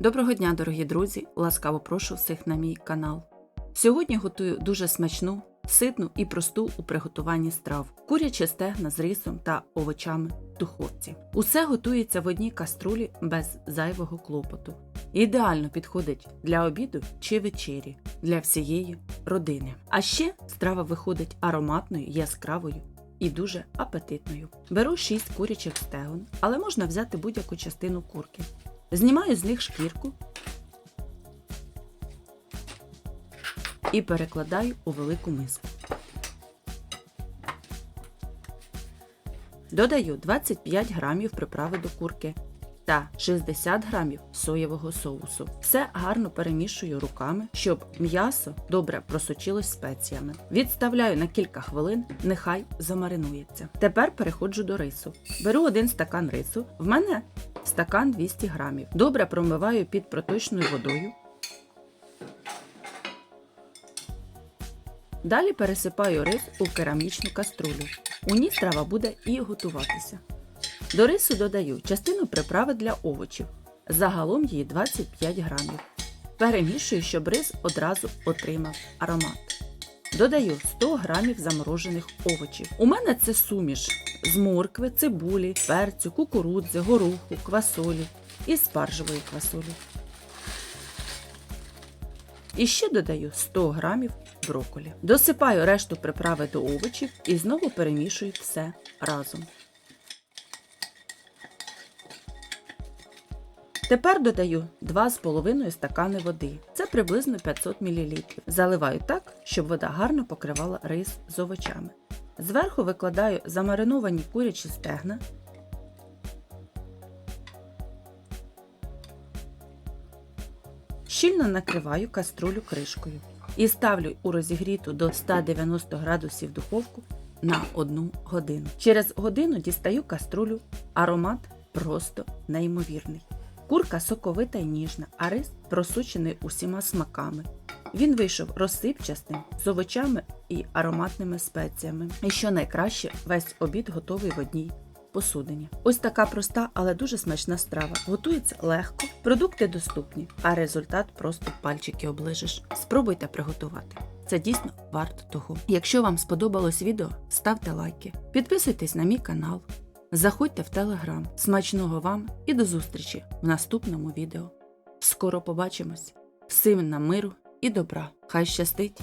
Доброго дня, дорогі друзі! Ласкаво прошу всіх на мій канал. Сьогодні готую дуже смачну, ситну і просту у приготуванні страв, куряче стегна з рисом та овочами в духовці. Усе готується в одній каструлі без зайвого клопоту. Ідеально підходить для обіду чи вечері для всієї родини. А ще страва виходить ароматною, яскравою і дуже апетитною. Беру 6 курячих стегон, але можна взяти будь-яку частину курки. Знімаю з них шкірку і перекладаю у велику миску. Додаю 25 грамів приправи до курки та 60 грамів соєвого соусу. Все гарно перемішую руками, щоб м'ясо добре просочилось спеціями. Відставляю на кілька хвилин, нехай замаринується. Тепер переходжу до рису. Беру один стакан рису. В мене стакан 200 грамів. Добре промиваю під проточною водою. Далі пересипаю рис у керамічну каструлю. У ній страва буде і готуватися. До рису додаю частину приправи для овочів. Загалом її 25 грамів. Перемішую, щоб рис одразу отримав аромат. Додаю 100 грамів заморожених овочів. У мене це суміш з моркви, цибулі, перцю, кукурудзи, гороху, квасолі і спаржевої квасолі. І ще додаю 100 грамів брокколі. Досипаю решту приправи до овочів і знову перемішую все разом. Тепер додаю 2,5 стакани води. Це приблизно 500 мл. Заливаю так, щоб вода гарно покривала рис з овочами. Зверху викладаю замариновані курячі стегна. Щільно накриваю каструлю кришкою і ставлю у розігріту до 190 градусів духовку на 1 годину. Через годину дістаю каструлю, аромат просто неймовірний. Курка соковита й ніжна, а рис просучений усіма смаками. Він вийшов розсипчастим з овочами і ароматними спеціями. І що найкраще, весь обід готовий в одній посудині. Ось така проста, але дуже смачна страва. Готується легко, продукти доступні, а результат просто пальчики оближеш. Спробуйте приготувати. Це дійсно варто того. Якщо вам сподобалось відео, ставте лайки, підписуйтесь на мій канал, заходьте в телеграм. Смачного вам і до зустрічі в наступному відео. Скоро побачимось! Всім нам миру і добра! Хай щастить!